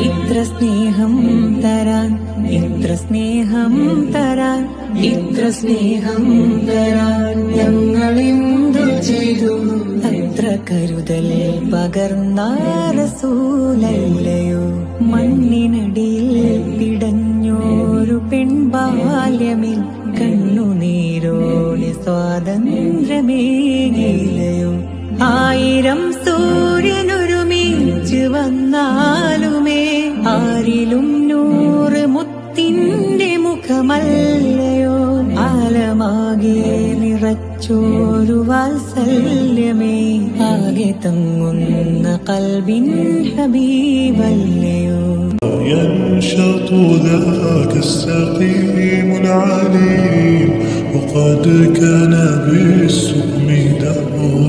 ഇത്ര സ്നേഹം തരാൻ ഇത്ര സ്നേഹം തരാൻ ഇത്ര സ്നേഹം തരാൻ ഞങ്ങൾ എന്തു ചെയ്തു. അത്ര കരുതൽ പകർന്നാരസൂലല്ലയോ മണ്ണിനടിയിൽ പിടഞ്ഞോരു പെൺബാല്യമിൽ കണ്ണുനീരോടെ സ്വാതന്ത്ര്യമേകിലയോ ആയിരം സൂര്യനൊരുമിച്ച് വന്നാലുമേ ആരിലും നൂറ് മുത്തിന്റെ മുഖമല്ലയോ ആലമാകെ നിറച്ചോരു വാത്സല്യമേ ആകെ തങ്ങുന്ന കൽബിൻ ഹബീബല്ലയോ ينشط ذاك السقيم العليم وقد كان بالسقم دهرا